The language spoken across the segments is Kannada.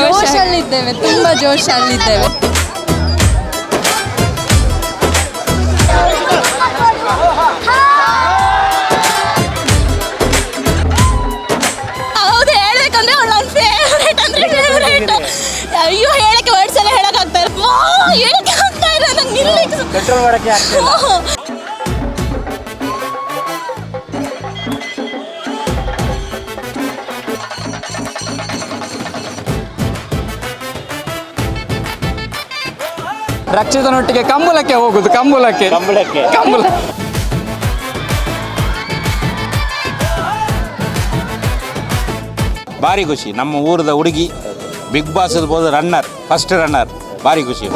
ಜೋಶಲ್ಲಿದ್ದೇವೆ ತುಂಬ ಜೋಶಲ್ಲಿದ್ದೇವೆ. ಹೌದು ಹೇಳ್ಬೇಕಂದ್ರೆ ಅವಳು ನನ್ನ ಫೇವ್ರೇಟ್ ಅಂದ್ರೆ ಫೇವ್ರೇಟ್ ಅಯ್ಯೋ ಹೇಳಕ್ಕೆ ವರ್ಡ್ಸ್ ಎಲ್ಲ ಹೇಳಕ್ ಆಗ್ತಾ ಇಲ್ಲ ಹೇಳಕ್ಕೆ ಆಗ್ತಾ ಇಲ್ಲ ನಂಗೆ ನಿಲ್ಲಿಕ್ಕೆ ರಕ್ಷಿತನೊಟ್ಟಿಗೆ ಕಂಬುಲಕ್ಕೆ ಹೋಗುದು ಕಂಬುಲಕ್ಕೆ ಕಂಬಳಕ್ಕೆ. ಕಂಬುಲ ಭಾರಿ ಖುಷಿ. ನಮ್ಮ ಊರದ ಹುಡುಗಿ ಬಿಗ್ ಬಾಸ್ ಇರ್ಬೋದು ರನ್ನರ್ ಫಸ್ಟ್ ರನ್ನರ್ ಭಾರಿ ಖುಷಿ.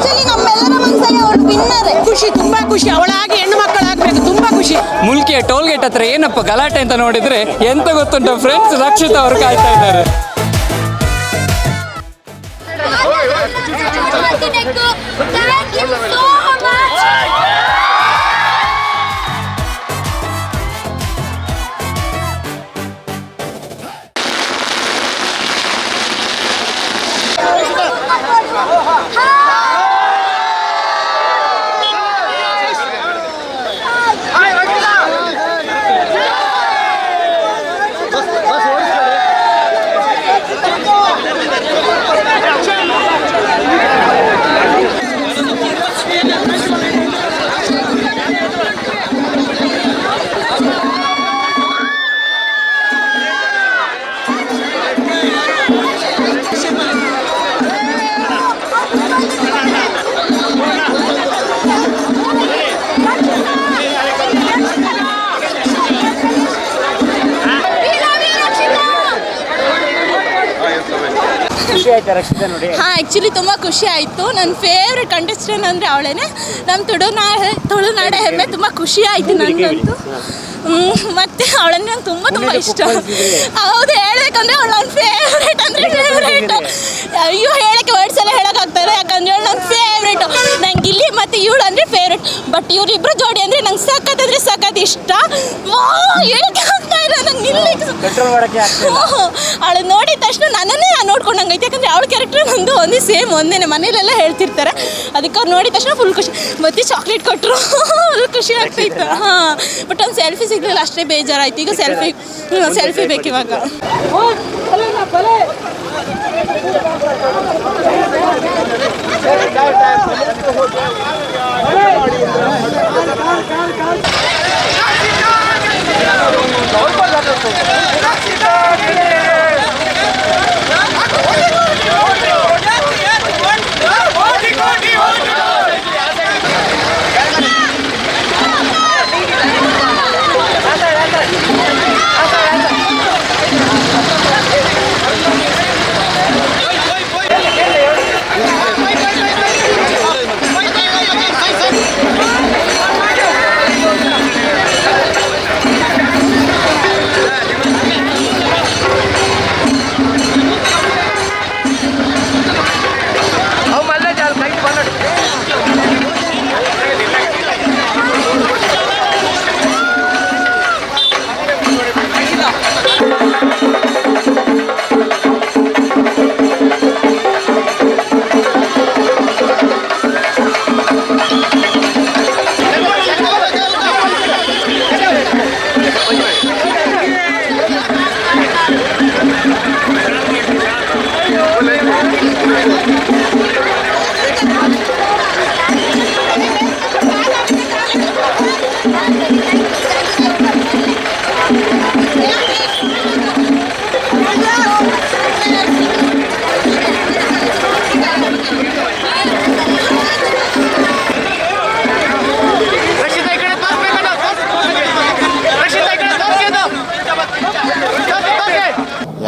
ಖುಷಿ ತುಂಬಾ ಖುಷಿ. ಅವಳಾಗಿ ಹೆಣ್ಣು ಮಕ್ಕಳಾಗಬೇಕು ತುಂಬಾ ಖುಷಿ. ಮುಲ್ಕಿಯ ಟೋಲ್ ಗೇಟ್ ಹತ್ರ ಏನಪ್ಪ ಗಲಾಟೆ ಅಂತ ನೋಡಿದ್ರೆ ಎಂತ ಗೊತ್ತುಂಟು ಫ್ರೆಂಡ್ಸ್ ರಕ್ಷಿತ ಅವರು ಕಾಯ್ತಾ ಇದ್ದಾರೆ. ರಕ್ಷಿತ ನೋಡಿ. ಹಾಂ ಆ್ಯಕ್ಚುಲಿ ತುಂಬ ಖುಷಿ ಆಯಿತು. ನನ್ನ ಫೇವ್ರೆಟ್ ಕಂಟೆಸ್ಟೆಂಟ್ ಅಂದರೆ ಅವಳೇನೆ. ನಮ್ಮ ತುಳುನಾಡೆ ತುಳುನಾಡ ಹೆಮ್ಮೆ ತುಂಬ ಖುಷಿ ಆಯಿತು ನನಗಂತೂ ಹ್ಮ್, ಮತ್ತೆ ಅವಳನ್ನ ನಂಗೆ ತುಂಬ ತುಂಬ ಇಷ್ಟ. ಹೌದು ಹೇಳ್ಬೇಕಂದ್ರೆ ಅವಳು ನನ್ನ ಫೇವ್ರೇಟ್ ಅಂದರೆ ಫೇವ್ರೇಟ್ ಅಯ್ಯೋ ಹೇಳಕ್ಕೆ ವರ್ಡ್ಸ್ ಎಲ್ಲ ಹೇಳಕ್ ಆಗ್ತಾರೆ ಯಾಕಂದ್ರೆ ಅವಳು ನನ್ನ ಫೇವ್ರೇಟ್ ನಂಗೆ ಇಲ್ಲಿ ಮತ್ತೆ ಇವಳು ಅಂದರೆ ಫೇವ್ರೇಟ್ ಬಟ್ ಇವರಿಬ್ಬರು ಜೋಡಿ ಅಂದರೆ ನಂಗೆ ಸಖತ್ ಅಂದರೆ ಸಖತ್ ಇಷ್ಟ. ವಾ ಹೇಳಕ್ಕೆ ಕಂಟ್ರೋಲ್ ಮಾಡಕ್ಕೆ ಅವಳು ನೋಡಿದ ತಕ್ಷಣ ನನ್ನನ್ನೇ ನಾನು ನೋಡ್ಕೊಂಡಂಗೈತೆ? ಯಾಕಂದ್ರೆ ಅವಳ ಕ್ಯಾರೆಕ್ಟರ್ ನಂದು ಒಂದೇ ಸೇಮ್ ಒಂದೇನೆ. ಮನೇಲೆಲ್ಲ ಹೇಳ್ತಿರ್ತಾರೆ. ಅದಕ್ಕೆ ಅವ್ರು ನೋಡಿದ ತಕ್ಷಣ ಫುಲ್ ಖುಷಿ. ಮತ್ತೆ ಚಾಕ್ಲೇಟ್ ಕೊಟ್ಟರು ಫುಲ್ ಖುಷಿ ಆಗ್ತೈತೆ ಹಾಂ ಬಟ್ ಒಂದು ಸೆಲ್ಫಿ ಸಿಗಲಿಲ್ಲ ಅಷ್ಟೇ ಬೇಜಾರಾಯ್ತು. ಈಗ ಸೆಲ್ಫಿ ಸೆಲ್ಫಿ ಬೇಕು ಇವಾಗ. 你快点走！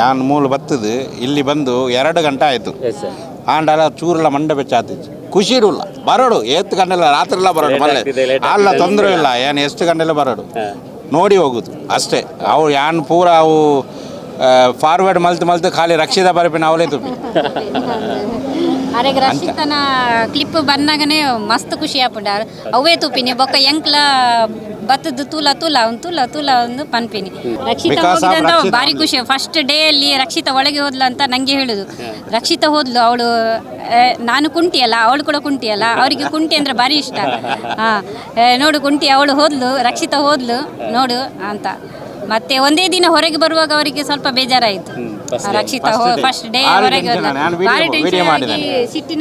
ಯಾನ್ ಮೂಲ ಬತ್ತದು ಇಲ್ಲಿ ಬಂದು ಎರಡು ಗಂಟೆ ಆಯಿತು. ಆಂಡಲ ಚೂರಲ್ಲ ಮಂಡ ಬೆಚ್ಚಾತಿತ್ತು. ಖುಷಿ ಇರುಲ್ಲ ಬರೋಡು ಎತ್ತು ಗಂಟೆಲ್ಲ ರಾತ್ರಿ ಎಲ್ಲ ಬರೋಡು ಮಲ್ಲೆ ಅಲ್ಲ. ತೊಂದರೆ ಇಲ್ಲ ಏನು ಎಷ್ಟು ಗಂಟೆಲ್ಲ ಬರೋಡು. ನೋಡಿ ಹೋಗುದು ಅಷ್ಟೇ. ಅವು ಯಾನ್ ಪೂರ ಅವು ಫಾರ್ವರ್ಡ್ ಮಲ್ತು ಮಲ್ತು ಖಾಲಿ ರಕ್ಷಿತ ಬರಪಿನ ಅವಲೇ ತುಪ್ಪಿ. ಅರೆಗ್ ರಕ್ಷಿತನ ಕ್ಲಿಪ್ ಬಂದಾಗನೇ ಮಸ್ತ್ ಖುಷಿ ಆಪುಂಡ ಅವೇ ತುಪ್ಪಿನಿ ಬೊಕ್ಕ ಎಂಕ್ಲ ಬತ್ತದ ತುಲ ತುಲ ಒಂದು ತುಲ ತುಲ ಒಂದು ಪನ್ಪಿನಿ. ರಕ್ಷಿತ ಹೋಗಿದಂತ ಭಾರಿ ಖುಷಿ. ಫಸ್ಟ್ ಡೇ ಅಲ್ಲಿ ರಕ್ಷಿತ ಒಳಗೆ ಹೋದ್ಲು ಅಂತ ನಂಗೆ ಹೇಳುದು. ರಕ್ಷಿತ ಹೋದ್ಲು ಅವಳು ನಾನು ಕುಂಟಿ ಅಲ್ಲ ಅವಳು ಕೂಡ ಕುಂಟಿಯಲ್ಲ ಅವರಿಗೆ ಕುಂಟಿ ಅಂದ್ರೆ ಭಾರಿ ಇಷ್ಟ. ಹಾ ನೋಡು ಕುಂಟಿ ಅವಳು ಹೋದ್ಲು ರಕ್ಷಿತ ಹೋದ್ಲು ನೋಡು ಅಂತ. ಮತ್ತೆ ಒಂದೇ ದಿನ ಹೊರಗೆ ಬರುವಾಗ ಅವರಿಗೆ ಸ್ವಲ್ಪ ಬೇಜಾರಾಯಿತು. ರಕ್ಷಿತ ಫಸ್ಟ್ ಡೇ ಹೊರಗೆ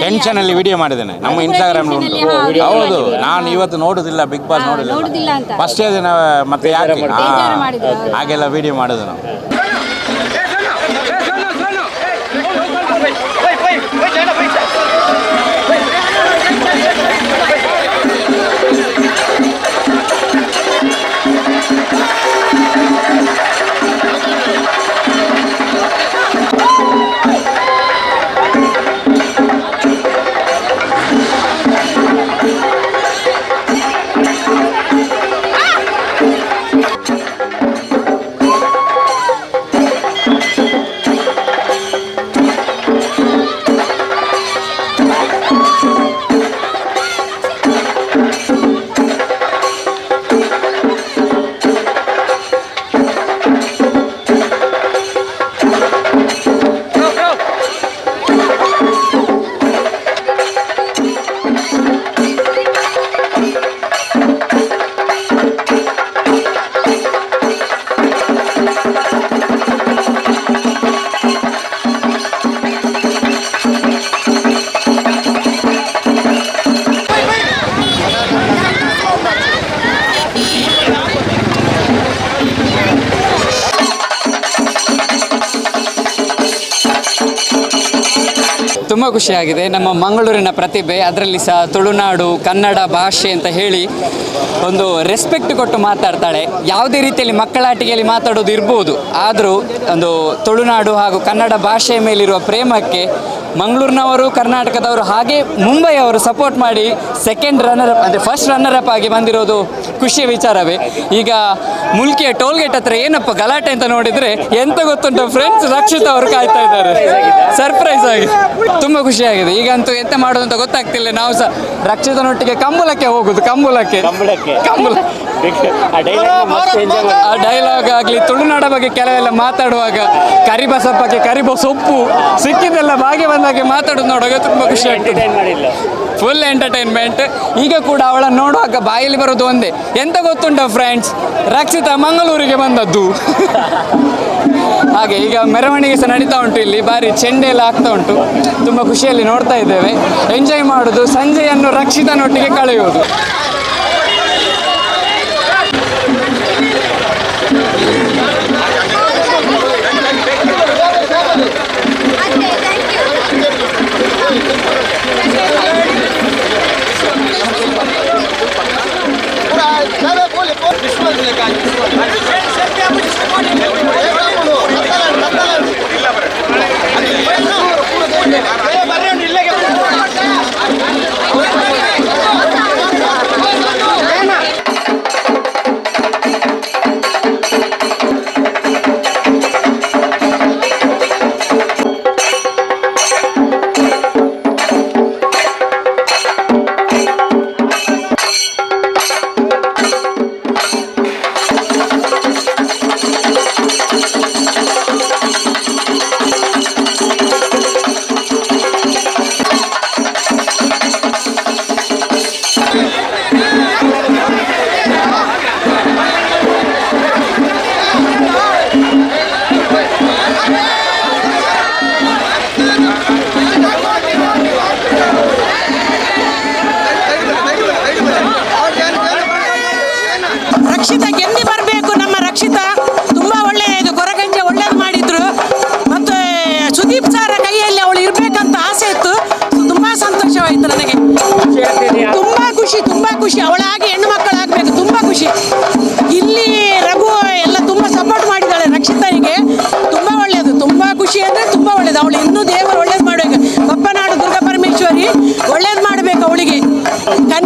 ಟೆನ್ಷನ್ ಅಲ್ಲಿ ವಿಡಿಯೋ ಮಾಡಿದ್ದೇನೆ. ನಮ್ಮ ಇನ್ಸ್ಟಾಗ್ರಾಮ್ ಉಂಟು ಅಲ್ಲಿ, ಹೌದು ನಾನು ಇವತ್ತು ನೋಡುದಿಲ್ಲ ಬಿಗ್ ಬಾಸ್ ನೋಡುದಿಲ್ಲ. ಫಸ್ಟ್ ದಿನ ಮತ್ತೆ ಯಾಕೆ. ಹಾಗೆಲ್ಲ ವಿಡಿಯೋ ಮಾಡುದು ನಾವು. ಖುಷಿಯಾಗಿದೆ. ನಮ್ಮ ಮಂಗಳೂರಿನ ಪ್ರತಿಭೆ, ಅದರಲ್ಲಿ ಸಹ ತುಳುನಾಡು, ಕನ್ನಡ ಭಾಷೆ ಅಂತ ಹೇಳಿ ಒಂದು ರೆಸ್ಪೆಕ್ಟ್ ಕೊಟ್ಟು ಮಾತಾಡ್ತಾಳೆ. ಯಾವುದೇ ರೀತಿಯಲ್ಲಿ ಮಕ್ಕಳಾಟಿಕೆಯಲ್ಲಿ ಮಾತಾಡೋದು ಇರ್ಬೋದು, ಆದರೂ ಒಂದು ತುಳುನಾಡು ಹಾಗೂ ಕನ್ನಡ ಭಾಷೆಯ ಮೇಲಿರುವ ಪ್ರೇಮಕ್ಕೆ ಮಂಗಳೂರಿನವರು, ಕರ್ನಾಟಕದವರು ಹಾಗೆ ಮುಂಬೈ ಅವರು ಸಪೋರ್ಟ್ ಮಾಡಿ ಸೆಕೆಂಡ್ ರನ್ನರ್ ಅಪ್ ಅಂದರೆ ಫಸ್ಟ್ ರನ್ನರ್ ಅಪ್ ಆಗಿ ಬಂದಿರೋದು ಖುಷಿಯ ವಿಚಾರವೇ. ಈಗ ಮುಲ್ಕಿಯ ಟೋಲ್ಗೇಟ್ ಹತ್ರ ಏನಪ್ಪ ಗಲಾಟೆ ಅಂತ ನೋಡಿದರೆ ಎಂತ ಗೊತ್ತುಂಟು ಫ್ರೆಂಡ್ಸ್ ರಕ್ಷಿತ್ ಅವರು ಕಾಯ್ತಾ ಇದ್ದಾರೆ. ಸರ್ಪ್ರೈಸ್ ಆಗಿ. ತುಂಬ ಖುಷಿಯಾಗಿದೆ. ಈಗಂತೂ ಎಂತ ಮಾಡೋದು ಅಂತ ಗೊತ್ತಾಗ್ತಿಲ್ಲ. ನಾವು ಸಹ ರಕ್ಷಿತನೊಟ್ಟಿಗೆ ಕಂಬಳಕ್ಕೆ ಹೋಗುದು ಕಂಬಳಕ್ಕೆ. ಕಂಬಳಕ್ಕೆ. ಕಂಬಳ ಆ ಡೈಲಾಗ್ ಆಗ್ಲಿ ಆ ಡೈಲಾಗ್ ಆಗಲಿ ತುಳುನಾಡ ಬಗ್ಗೆ ಕೆಲವೆಲ್ಲ ಮಾತಾಡುವಾಗ ಕರಿಬಸಪ್ಪಕ್ಕೆ ಕರಿಬ ಸೊಪ್ಪು ಸಿಕ್ಕಿದೆಲ್ಲ ಬಾಗಿ ಬಂದಾಗೆ ಮಾತಾಡೋದು ನೋಡುವಾಗ ತುಂಬಾ ಖುಷಿ ಆಗ್ತದೆ. ಫುಲ್ ಎಂಟರ್ಟೈನ್ಮೆಂಟ್ ಈಗ ಕೂಡ ಅವಳನ್ನು ನೋಡುವಾಗ ಬಾಯಲ್ಲಿ ಬರೋದು ಒಂದೇ. ಎಂತ ಗೊತ್ತುಂಟ ಫ್ರೆಂಡ್ಸ್ ರಕ್ಷಿತ ಮಂಗಳೂರಿಗೆ ಬಂದದ್ದು. ಹಾಗೆ ಈಗ ಮೆರವಣಿಗೆ ಸಹ ನಡೀತಾ ಉಂಟು ಇಲ್ಲಿ. ಬಾರಿ ಚೆಂಡೆ ಎಲ್ಲ ಆಗ್ತಾ ಉಂಟು. ತುಂಬ ಖುಷಿಯಲ್ಲಿ ನೋಡ್ತಾ ಇದ್ದೇವೆ. ಎಂಜಾಯ್ ಮಾಡುದು, ಸಂಜೆಯನ್ನು ರಕ್ಷಿತನೊಟ್ಟಿಗೆ ಕಳೆಯುವುದು. Thank you. கண்டிப்பா